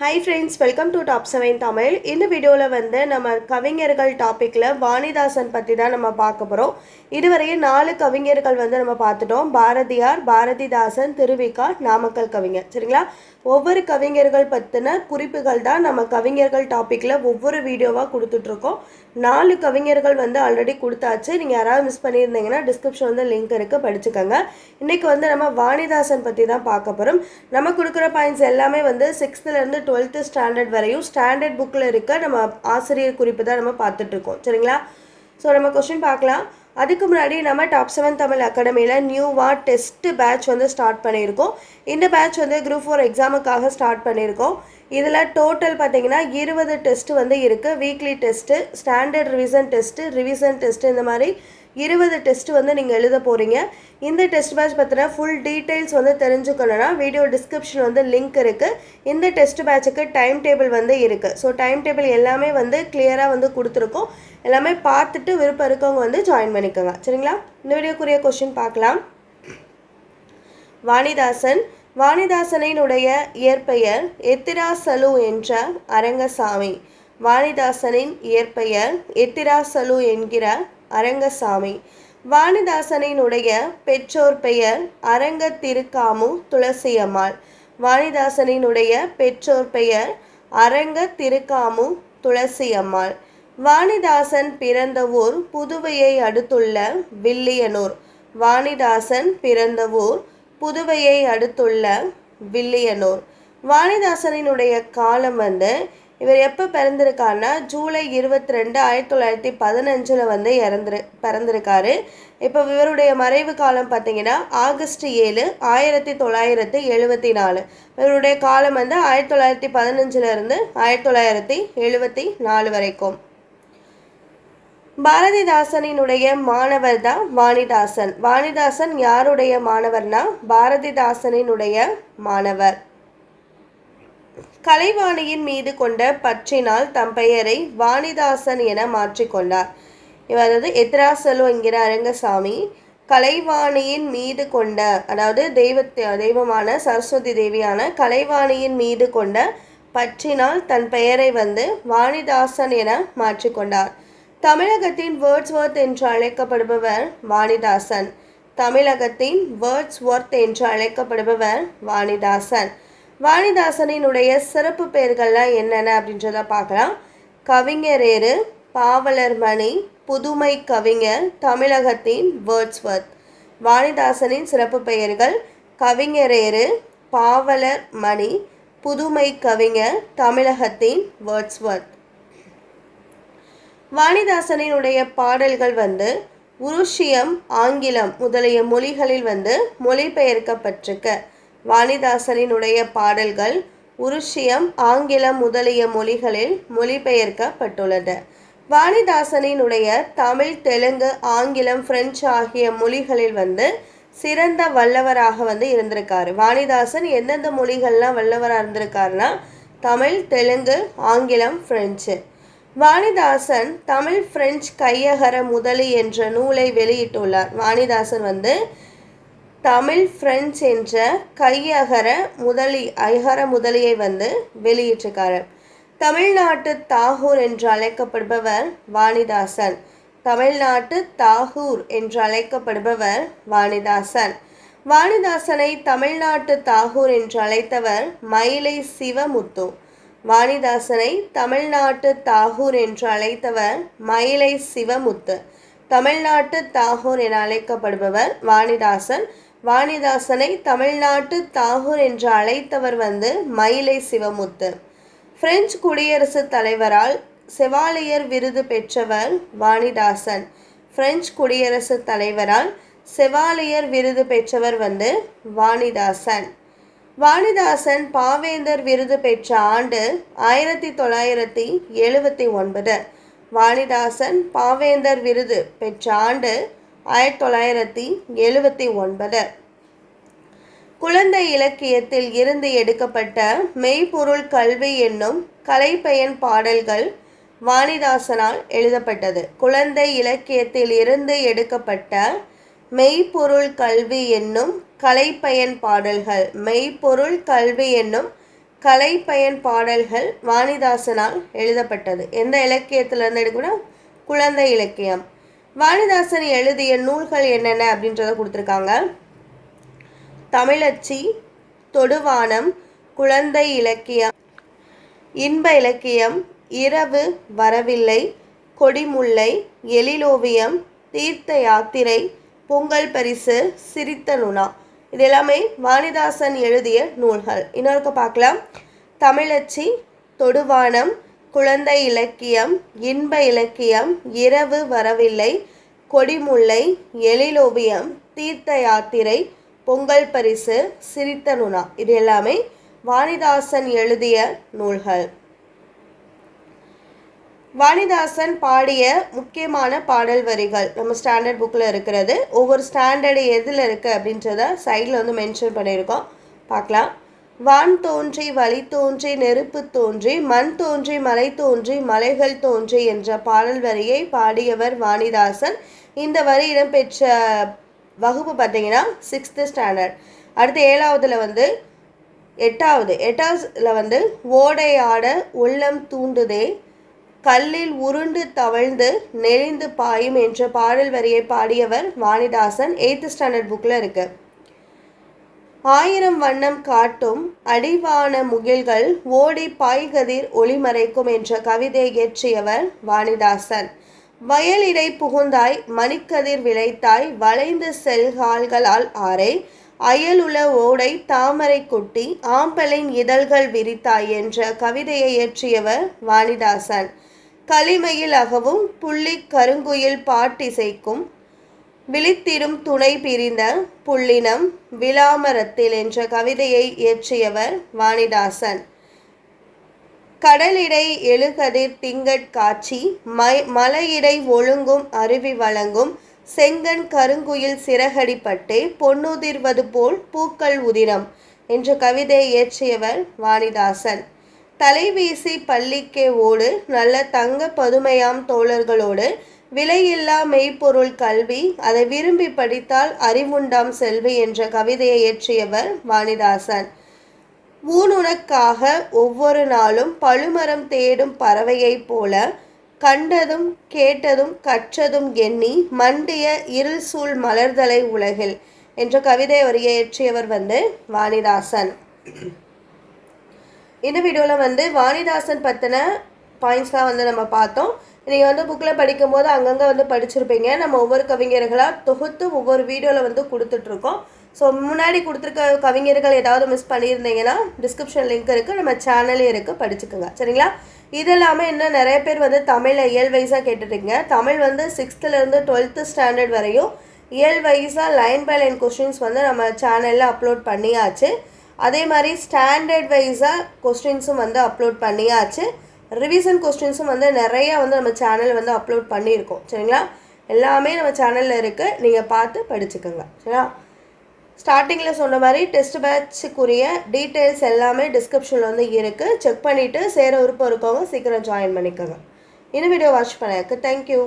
Hi friends welcome to top seven Tamil இந்த வீடியோவில் வந்து நம்ம கவிஞர்கள் டாப்பிக்கில் வாணிதாசன் பற்றி தான் நம்ம பார்க்க போகிறோம் இதுவரையும் நாலு கவிஞர்கள் வந்து நம்ம பார்த்துட்டோம். பாரதியார் பாரதிதாசன் திருவிக்கா நாமக்கல் கவிஞர். சரிங்களா? ஒவ்வொரு கவிஞர்கள் பற்றின குறிப்புகள் தான் நம்ம கவிஞர்கள் டாப்பிக்கில் ஒவ்வொரு வீடியோவாக கொடுத்துட்ருக்கோம். நாலு கவிஞர்கள் வந்து ஆல்ரெடி கொடுத்தாச்சு. நீங்கள் யாராவது மிஸ் பண்ணியிருந்தீங்கன்னா டிஸ்கிரிப்ஷன் வந்து லிங்க் இருக்குது படிச்சுக்கோங்க. இன்றைக்கி வந்து நம்ம வாணிதாசன் பற்றி தான் பார்க்க போகிறோம் நம்ம கொடுக்குற பாயிண்ட்ஸ் எல்லாமே வந்து சிக்ஸ்த்துலேருந்து டுவெல்த்து ஸ்டாண்டர்ட் வரையும் ஸ்டாண்டர்ட் புக்கில் இருக்க நம்ம ஆசிரியர் குறிப்பு தான் நம்ம பார்த்துட்ருக்கோம் சரிங்களா? ஸோ நம்ம கொஸ்டின் பார்க்கலாம். அதுக்கு முன்னாடி நம்ம டாப் செவன் தமிழ் அகாடமியில் நியூவாக டெஸ்ட்டு பேட்ச் வந்து ஸ்டார்ட் பண்ணியிருக்கோம். இந்த பேட்ச் வந்து குரூப் ஃபோர் எக்ஸாமுக்காக ஸ்டார்ட் பண்ணியிருக்கோம். இதில் டோட்டல் பார்த்தீங்கன்னா இருபது டெஸ்ட் வந்து இருக்குது weekly test standard revision test revision test இந்த மாதிரி இருபது டெஸ்ட் வந்து நீங்கள் எழுத போகிறீங்க இந்த டெஸ்ட் பேட்ச் பற்றின ஃபுல் டீட்டெயில்ஸ் வந்து தெரிஞ்சுக்கணுன்னா வீடியோ டிஸ்கிரிப்ஷன் வந்து லிங்க் இருக்குது இந்த டெஸ்ட் பேட்சுக்கு டைம் டேபிள் வந்து இருக்குது ஸோ டைம் டேபிள் எல்லாமே வந்து கிளியராக வந்து கொடுத்துருக்கோம். எல்லாமே பார்த்துட்டு விருப்பம் இருக்கவங்க வந்து ஜாயின் பண்ணிக்கோங்க. சரிங்களா? இந்த வீடியோக்குரிய கொஸ்டின் பார்க்கலாம். வாணிதாசன். வாணிதாசனினுடைய இயற்பெயர் எத்திராசலு என்ற அரங்கசாமி. வாணிதாசனின் இயற்பெயர் எத்திராசலு என்கிற அரங்கசாமி. வாணிதாசனினுடைய பெற்றோர் பெயர் அரங்க திருக்காமு துளசியம்மாள். வாணிதாசனினுடைய பெற்றோர் பெயர் அரங்க திருக்காமு துளசியம்மாள். வாணிதாசன் பிறந்த ஊர் புதுவையை அடுத்துள்ள வில்லியனூர். வாணிதாசன் பிறந்த ஊர் புதுவையை அடுத்துள்ள வில்லியனூர். வாணிதாசனினுடைய காலம் வந்து இவர் எப்போ பிறந்திருக்காருன்னா ஜூலை இருபத்தி ரெண்டு ஆயிரத்தி தொள்ளாயிரத்தி பதினஞ்சில் வந்து இறந்துரு பிறந்திருக்காரு. இப்போ இவருடைய மறைவு காலம் பார்த்தீங்கன்னா ஆகஸ்ட் ஏழு ஆயிரத்தி தொள்ளாயிரத்தி எழுபத்தி நாலு இவருடைய காலம் வந்து ஆயிரத்தி தொள்ளாயிரத்தி பதினஞ்சுலேருந்து ஆயிரத்தி தொள்ளாயிரத்தி எழுபத்தி நாலு வரைக்கும். பாரதிதாசனினுடைய மாணவர் தான் வாணிதாசன். வாணிதாசன் யாருடைய மாணவர்னா பாரதிதாசனினுடைய மாணவர். கலைவாணியின் மீது கொண்ட பற்றினால் தம் பெயரை வாணிதாசன் என மாற்றிக்கொண்டார் இவர் அதாவது எத்ராசலு என்கிற அரங்கசாமி கலைவாணியின் மீது கொண்ட அதாவது தெய்வத்தை தெய்வமான சரஸ்வதி தேவியான கலைவாணியின் மீது கொண்ட பற்றினால் தன் பெயரை வந்து வாணிதாசன் என மாற்றிக்கொண்டார் தமிழகத்தின் வேர்ட்ஸ்வொர்த் என்று அழைக்கப்படுபவர் வாணிதாசன். தமிழகத்தின் வேர்ட்ஸ்வொர்த் என்று அழைக்கப்படுபவர் வாணிதாசன். வாணிதாசனினுடைய சிறப்பு பெயர்கள்லாம் என்னென்ன அப்படின்றத பார்க்கலாம். கவிஞரேறு பாவலர் மணி புதுமை கவிஞர் தமிழகத்தின் வேர்ட்ஸ்வர்த். வாணிதாசனின் சிறப்பு பெயர்கள் கவிஞரேறு பாவலர் மணி புதுமை கவிஞர் தமிழகத்தின் வேர்ட்ஸ்வர்த். வாணிதாசனினுடைய பாடல்கள் வந்து உருஷியம் ஆங்கிலம் முதலிய மொழிகளில் வந்து மொழிபெயர்க்கப்பட்டிருக்க. வாணிதாசனினுடைய பாடல்கள் உருஷியம் ஆங்கிலம் முதலிய மொழிகளில் மொழிபெயர்க்கப்பட்டுள்ளது. வாணிதாசனினுடைய தமிழ் தெலுங்கு ஆங்கிலம் பிரெஞ்சு ஆகிய மொழிகளில் வந்து சிறந்த வல்லவராக வந்து இருந்திருக்காரு. வாணிதாசன் எந்தெந்த மொழிகள்லாம் வல்லவராக இருந்திருக்காருன்னா தமிழ் தெலுங்கு ஆங்கிலம் பிரெஞ்சு. வாணிதாசன் தமிழ் பிரெஞ்சு கையகர முதலி என்ற நூலை வெளியிட்டுள்ளார். வாணிதாசன் வந்து தமிழ் பிரெஞ்சு என்ற கையகர முதலி ஐகர முதலியை வந்து வெளியிட்டிருக்காரு. தமிழ்நாட்டு தாகூர் என்று அழைக்கப்படுபவர் வாணிதாசன். தமிழ்நாட்டு தாகூர் என்று அழைக்கப்படுபவர் வாணிதாசன். வாணிதாசனை தமிழ்நாட்டு தாகூர் என்று அழைத்தவர் மயிலை சிவமுத்து. வாணிதாசனை தமிழ்நாட்டு தாகூர் என்று அழைத்தவர் மயிலை சிவமுத்து. தமிழ்நாட்டு தாகூர் என அழைக்கப்படுபவர் வாணிதாசன். வாணிதாசனை தமிழ்நாட்டு தாகூர் என்று அழைத்தவர் வந்து மயிலை சிவமுத்து. பிரெஞ்சு குடியரசுத் தலைவரால் செவாலியர் விருது பெற்றவர் வாணிதாசன். பிரெஞ்சு குடியரசுத் தலைவரால் செவாலியர் விருது பெற்றவர் வந்து வாணிதாசன். வாணிதாசன் பாவேந்தர் விருது பெற்ற ஆண்டு ஆயிரத்தி தொள்ளாயிரத்தி எழுபத்தி ஒன்பது. வாணிதாசன் பாவேந்தர் விருது பெற்ற ஆண்டு ஆயிரத்தி தொள்ளாயிரத்தி எழுபத்தி ஒன்பது. குழந்தை இலக்கியத்தில் இருந்து எடுக்கப்பட்ட மெய்ப்பொருள் கல்வி என்னும் கலைப்பயன் பாடல்கள் வாணிதாசனால் எழுதப்பட்டது. குழந்தை இலக்கியத்தில் இருந்து எடுக்கப்பட்ட மெய்ப்பொருள் கல்வி என்னும் கலைப்பயன் பாடல்கள் மெய்ப்பொருள் கல்வி என்னும் கலைப்பயன் பாடல்கள் வாணிதாசனால் எழுதப்பட்டது. எந்த இலக்கியத்திலிருந்து எடுக்கணும்? குழந்தை இலக்கியம். வாணிதாசன் எழுதிய நூல்கள் என்னென்ன அப்படின்றத கொடுத்துருக்காங்க. தமிழச்சி தொடுவானம் குழந்தை இலக்கியம் இன்ப இலக்கியம் இரவு வரவில்லை கொடிமுல்லை எழிலோவியம் தீர்த்த யாத்திரை பொங்கல் பரிசு சிரித்த நுணா. இது எல்லாமே வாணிதாசன் எழுதிய நூல்கள். இன்னொருக்க பார்க்கலாம். தமிழச்சி தொடுவானம் குழந்தை இலக்கியம் இன்ப இலக்கியம் இரவு வரவில்லை கொடிமுல்லை எழிலோவியம் தீர்த்த யாத்திரை பொங்கல் பரிசு சிரித்த நுணா இது எல்லாமே வாணிதாசன் எழுதிய நூல்கள். வாணிதாசன் பாடிய முக்கியமான பாடல் வரிகள் நம்ம ஸ்டாண்டர்ட் புக்கில் இருக்கிறது. ஒவ்வொரு ஸ்டாண்டர்டு எதில் இருக்குது அப்படின்றத சைடில் வந்து மென்ஷன் பண்ணியிருக்கோம். பார்க்கலாம். வான் தோன்றி வழி தோன்றி நெருப்பு தோன்றி மண் தோன்றி மலை தோன்றி மலைகள் தோன்றி என்ற பாடல் வரியை பாடியவர் வாணிதாசன். இந்த வரி இடம்பெற்ற வகுப்பு பார்த்தீங்கன்னா சிக்ஸ்த்து ஸ்டாண்டர்ட் அடுத்து ஏழாவதுல வந்து எட்டாவது எட்டாவதுல வந்து ஓடையாட உள்ளம் தூண்டுதே கல்லில் உருண்டு தவழ்ந்து நெளிந்து பாயும் என்ற பாடல் வரியை பாடியவர் வாணிதாசன். எயித்து ஸ்டாண்டர்ட் புக்கில் இருக்குது ஆயிரம் வண்ணம் காட்டும் அடிவான முகில்கள் ஓடி பாய்கதிர் ஒளிமறைக்கும் என்ற கவிதை இயற்றியவர் வாணிதாசன். வயலிடை புகுந்தாய் மணிக்கதிர் விளைத்தாய் வளைந்து செல்கால்களால் ஆரை அயலுல ஓடை தாமரை குட்டி ஆம்பலின் இதழ்கள் விரித்தாய் என்ற கவிதையை இயற்றியவர் வாணிதாசன். களிமையில் அகவும் புள்ளி கருங்குயில் பாட்டிசைக்கும் விழித்திடும் துணை பிரிந்த புள்ளினம் விளாமரத்தில் என்ற கவிதையை இயற்றியவர் வாணிதாசன். கடலிடை எழுகதிர் திங்கட்காட்சி மை மலையிடை ஒழுங்கும் அருவி வழங்கும் செங்கன் கருங்குயில் சிறகடிப்பட்டு பொன்னுதிர்வது போல் பூக்கள் உதிரம் என்ற கவிதையை இயற்றியவர் வாணிதாசன். தலைவீசி பள்ளிக்கே ஓடு நல்ல தங்க பதுமையாம் தோழர்களோடு விலையில்லா மெய்ப்பொருள் கல்வி அதை விரும்பி படித்தால் அறிவுண்டாம் செல்வி என்ற கவிதையை இயற்றியவர் வாணிதாசன். ஊனுனக்காக ஒவ்வொரு நாளும் பழுமரம் தேடும் பறவையைப் போல கண்டதும் கேட்டதும் கற்றதும் எண்ணி மண்டிய இருள் சூழ் மலர்தலை உலகில் என்ற கவிதை இயற்றியவர் வந்து வாணிதாசன். இந்த வீடியோவில் வந்து வாணிதாசன் பற்றின பாயிண்ட்ஸ்லாம் வந்து நம்ம பார்த்தோம். நீங்கள் வந்து புக்கில் படிக்கும்போது அங்கங்கே வந்து படிச்சிருப்பீங்க. நம்ம ஒவ்வொரு கவிஞர்களாக தொகுத்து ஒவ்வொரு வீடியோவில் வந்து கொடுத்துட்ருக்கோம். ஸோ முன்னாடி கொடுத்துருக்க கவிஞர்கள் ஏதாவது மிஸ் பண்ணியிருந்தீங்கன்னா டிஸ்கிரிப்ஷன் லிங்க் இருக்குது நம்ம சேனலே இருக்குது படிச்சுக்கோங்க. சரிங்களா? இது இல்லாமல் இன்னும் நிறைய பேர் வந்து தமிழில் இயல் வைஸாக கேட்டுருக்கீங்க தமிழ் வந்து சிக்ஸ்த்துலேருந்து டுவெல்த்து ஸ்டாண்டர்ட் வரையும் இயல் வைஸாக லைன் பை லைன் கொஸ்டின்ஸ் வந்து நம்ம சேனலில் அப்லோட் பண்ணியாச்சு. அதே மாதிரி ஸ்டாண்டர்ட் வைஸாக கொஸ்டின்ஸும் வந்து அப்லோட் பண்ணியாச்சு. ரிவிஷன் கொஸ்டின்ஸும் வந்து நிறையா வந்து நம்ம சேனல் வந்து அப்லோட் பண்ணியிருக்கோம். சரிங்களா? எல்லாமே நம்ம சேனலில் இருக்குது நீங்கள் பார்த்து படிச்சுக்கோங்க. சரிங்களா ஸ்டார்டிங்கில் சொன்ன மாதிரி டெஸ்ட் பேட்சுக்குரிய டீட்டெயில்ஸ் எல்லாமே டிஸ்கிரிப்ஷனில் வந்து இருக்குது செக் பண்ணிவிட்டு சேர விருப்பம் இருக்கவங்க சீக்கிரம் ஜாயின் பண்ணிக்கோங்க. இன்னும் வீடியோ வாட்ச் பண்ணதுக்கு தேங்க்யூ